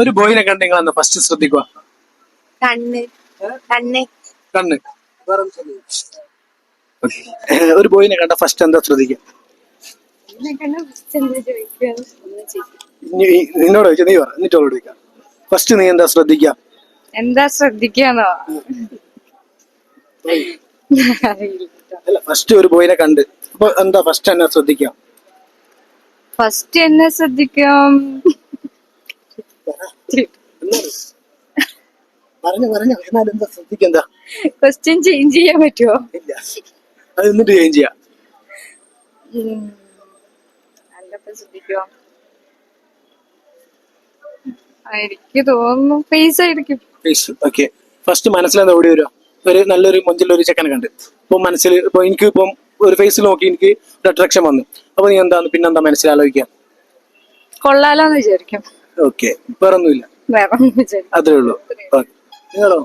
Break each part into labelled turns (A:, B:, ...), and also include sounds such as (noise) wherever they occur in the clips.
A: ഒരു ബോയിനെ കണ്ട് നിങ്ങൾ എന്താ ഫസ്റ്റ് ശ്രദ്ധിക്കുക
B: കണ്ണ്. കണ്ണ്.
A: കണ്ണ് Okay. ഒരു ബോയിനെ കണ്ട ഫസ്റ്റ് എന്താ ശ്രദ്ധിക്കുക? നീ- നിന്നോട് ചോദിക്കാം നീ പറ. എന്നിട്ട് അവളോട് ചോദിക്കാം. ഫസ്റ്റ് നീ എന്താ ശ്രദ്ധിക്കുക?
B: എന്താ ശ്രദ്ധിക്കാന്നോ?
A: അല്ല ഫസ്റ്റ് ഒരു ബോയിനെ കണ്ട്. അപ്പൊ എന്താ ഫസ്റ്റ് എന്നെ ശ്രദ്ധിക്കാം
B: ഫസ്റ്റ് എന്നെ ശ്രദ്ധിക്കാം.
A: പറഞ്ഞു പറഞ്ഞു. എന്നാലും എന്താ ശ്രദ്ധിക്കുക എന്താ
B: ക്വസ്റ്റ്യൻ ചേഞ്ച് ചെയ്യാൻ പറ്റുമോ
A: ഇല്ല. അത് എന്നിട്ട് ചേഞ്ച് ചെയ്യാം.
B: അല്ലപ്പോ ശ്രദ്ധിക്കുക എനിക്ക് തോന്നുന്നു ഫേസ് ആയിരിക്കും.
A: ഫേസ് ഓക്കെ ഫസ്റ്റ് മനസ്സിലെന്താ ഓടി വരുമോ ഒരു നല്ലൊരു മൊഞ്ചിലുള്ള ഒരു ചെക്കനെ കണ്ട്. ഇപ്പൊ മനസ്സിൽ ഇപ്പൊ എനിക്ക് ഇപ്പം ഒരു ഫേസിൽ നോക്കി എനിക്ക് ഒരു അട്രാക്ഷൻ വന്നു. അപ്പൊ നീ എന്താന്ന് പിന്നെന്താ മനസ്സിലാലോചിക്കാം
B: കൊള്ളാലോന്ന് വിചാരിക്കും.
A: ഓക്കെ. വേറെ ഒന്നുമില്ല അത്രേ ഉള്ളൂ. നിങ്ങളോ?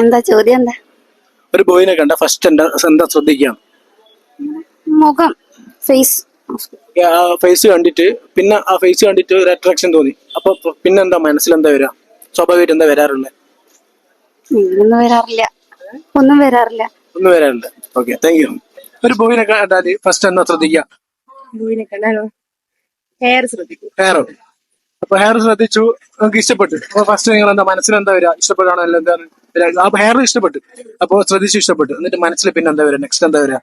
C: എന്താ ചോദ്യം എന്താ?
A: ഒരു ബോയിനെ കണ്ട ഫസ്റ്റ് എന്താ എന്താ ശ്രദ്ധിക്കാം?
C: മുഖം ഫേസ്
A: ആ ഫേസ് കണ്ടിട്ട് പിന്നെ ആ ഫേസ് കണ്ടിട്ട് ഒരു അട്രാക്ഷൻ തോന്നി. അപ്പൊ പിന്നെന്താ മനസ്സിലെന്താ വരാ? സ്വാഭാവികമായിട്ട് എന്താ വരാറുള്ളത്
C: ഒന്നും വരാറില്ല. ഒന്നും വരാറില്ല.
A: ഒന്നും വരാറില്ല. ഓക്കെ താങ്ക് യു ഒരു ബോയിനെ കണ്ടാൽ ഫസ്റ്റ് എന്താ ശ്രദ്ധിക്കുക
B: ബോയിനെ കണ്ടാലോ? ഹെയർ ശ്രദ്ധിക്കും.
A: ഹെയറോ അപ്പൊ ഹെയർ ശ്രദ്ധിച്ചു. നമുക്ക് ഇഷ്ടപ്പെട്ടു. അപ്പൊ ഫസ്റ്റ് നിങ്ങൾ എന്താ മനസ്സിൽ എന്താ വരിക? ഇഷ്ടപ്പെടാണോ അല്ല എന്താണ്? ആ ഹെയർ ഇഷ്ടപ്പെട്ടു. അപ്പൊ ശ്രദ്ധിച്ചു ഇഷ്ടപ്പെട്ടു. എന്നിട്ട് മനസ്സിൽ പിന്നെ എന്താ വരിക? നെക്സ്റ്റ് എന്താ വരിക?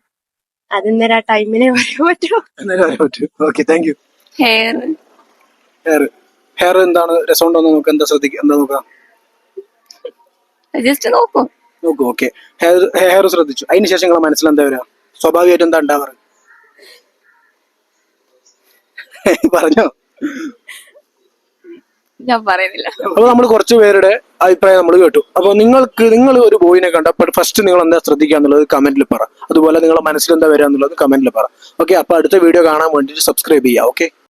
B: അതിന്നേരം ആ ടൈമിനെ പറയാൻ പറ്റുമോ?
A: എന്നാലും അറിയാൻ പറ്റൂ. Okay thank you
B: hair
A: hair hair എന്താണ്? രസമുണ്ടോ എന്ന് നോക്കാം എന്താ ശ്രദ്ധിക്കുക എന്താ നോക്കാം?
B: ജസ്റ്റ് നോക്കും.
A: നോക്കൂ ഓക്കെ ഹെയർ ഹെയർ ശ്രദ്ധിച്ചു. അതിന് ശേഷം നിങ്ങളെ മനസ്സിൽ എന്താ വരിക? സ്വാഭാവികമായിട്ട് എന്താ ഉണ്ടാവാറ്? (laughs) പറഞ്ഞോ.
B: ഞാൻ പറയുന്നില്ല.
A: അപ്പൊ നമ്മൾ കുറച്ച് പേരുടെ അഭിപ്രായം നമ്മൾ കേട്ടു. അപ്പൊ നിങ്ങൾക്ക് നിങ്ങൾ ഒരു ബോയിനെ കണ്ട ഫസ്റ്റ് നിങ്ങൾ എന്താ ശ്രദ്ധിക്കുക എന്നുള്ളത് കമന്റിൽ പറ. അതുപോലെ നിങ്ങളുടെ മനസ്സിൽ എന്താ വരിക എന്നുള്ളത് കമന്റിൽ പറ. ഓക്കെ അപ്പൊ അടുത്ത വീഡിയോ കാണാൻ വേണ്ടിയിട്ട് സബ്സ്ക്രൈബ് ചെയ്യുക ഓക്കെ